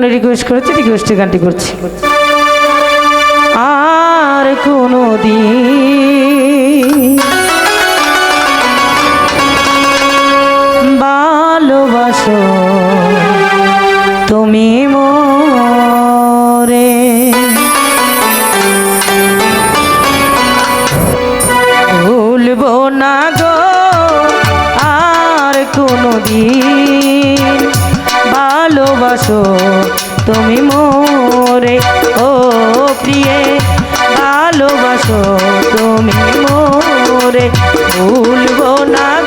জন্য রিকোয়েস্ট করেছি রিকোয়েস্টের গানটি করছি। আর কোনো দিন ভালোবাসো তুমি মোরে। ভুলবো না গো, আর কোনো দিন ভালোবাসো। তুমি মোরে ও প্রিয়ে ভালোবাসো। তুমি মোরে ভুলবো না।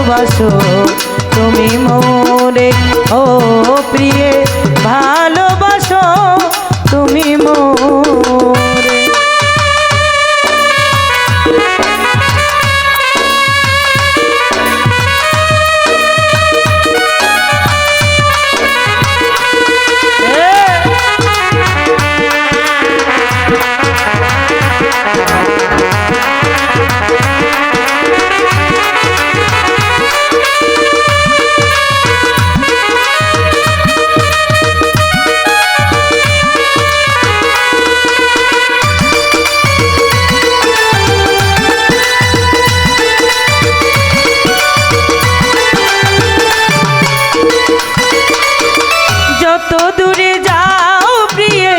ভালোবাসো। তুমি মোরে ও প্রিয়ে ভালোবাসো। তুমি মোরে যত দূরে যাও প্রিয়ে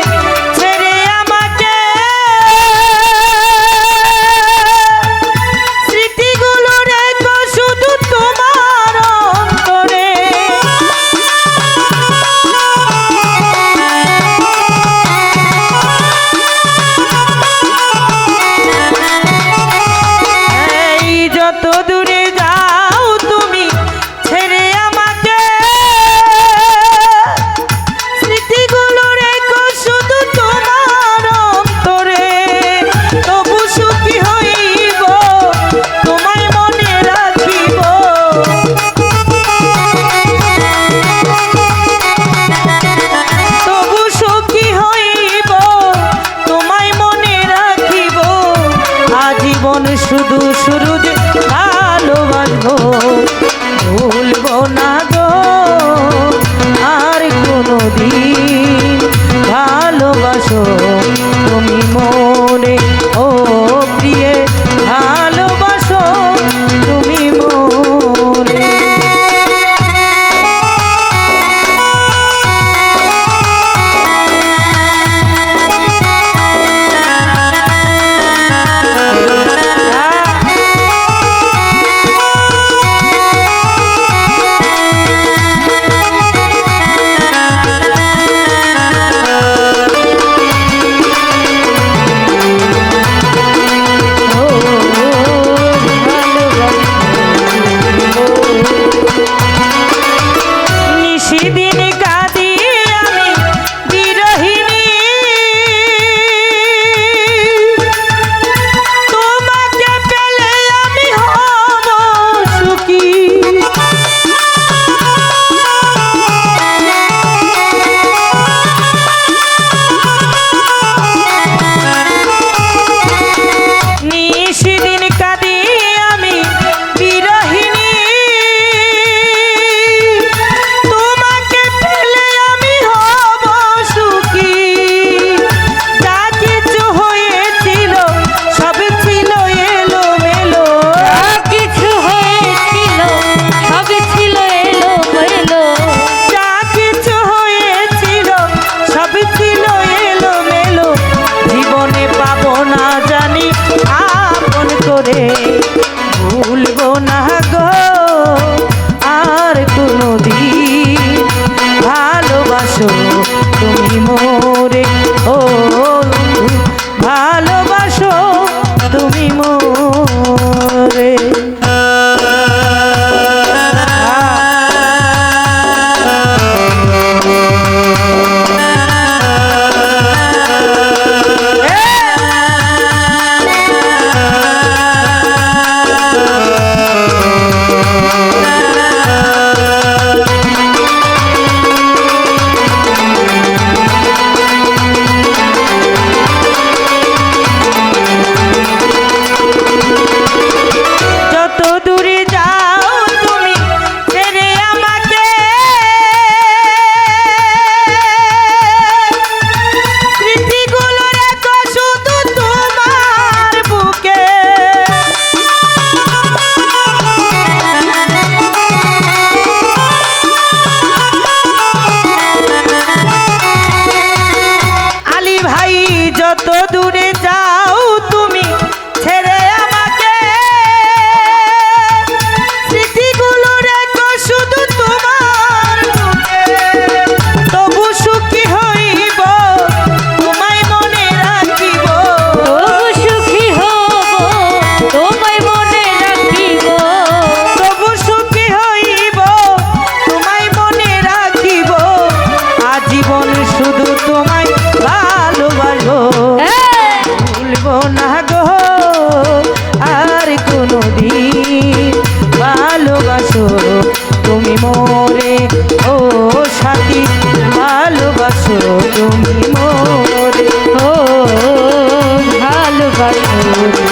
ও যত দূরে Thank you.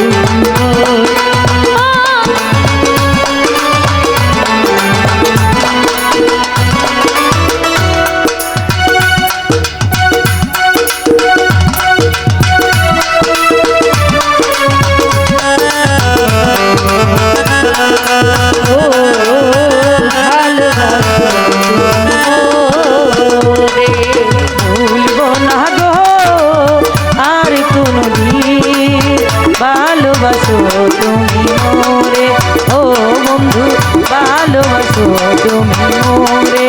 ও বন্ধু ভালোবাসো তুমি মোরে।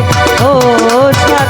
ও সা